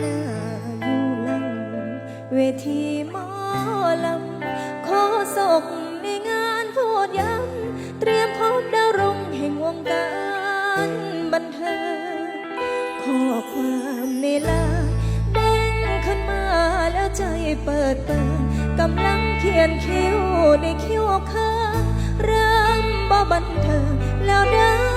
หน้าอยู่ลัง เวทีหมอลำขอศกในงานพูดย้ำเตรียมพบดาวรุ่งแห่งวงการบันเทิงข้อความในลาเด้งขึ้นมาแล้วใจเปิดเปิดกำลังเขียนคิ้วในคิ้วค้างเริ่มบ่บันเทิงแล้วเด้อ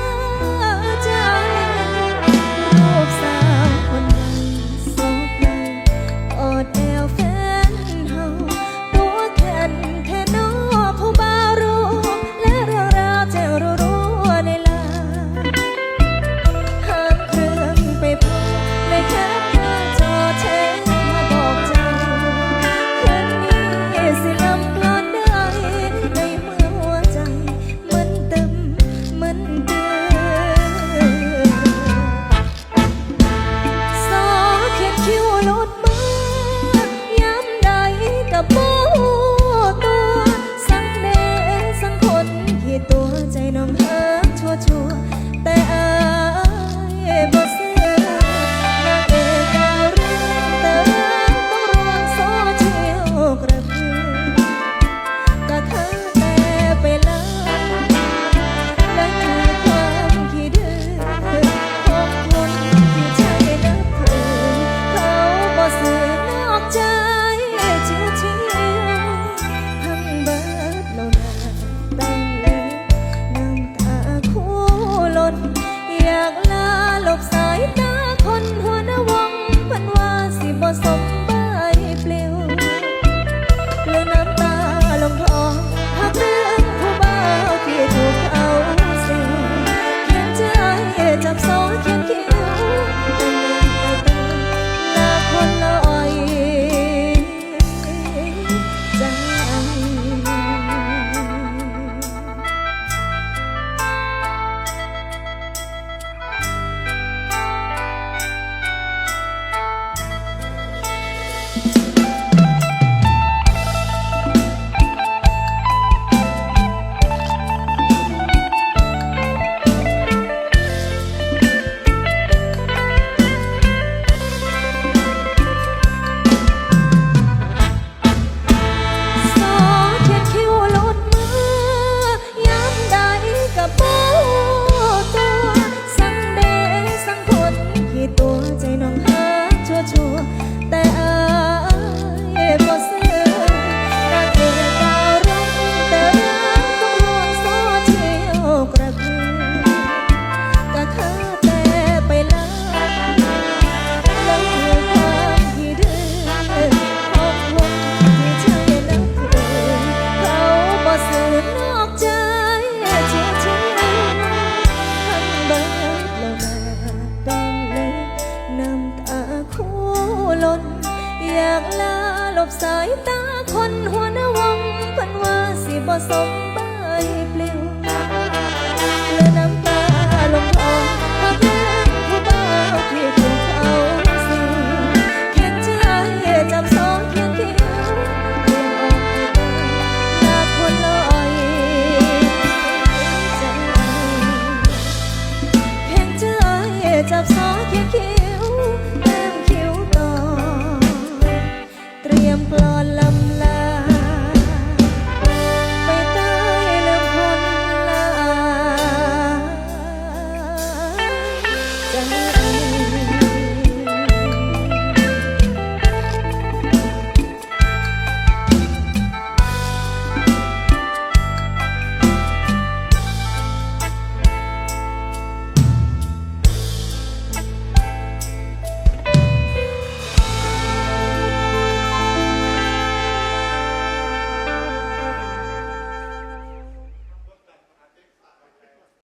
So.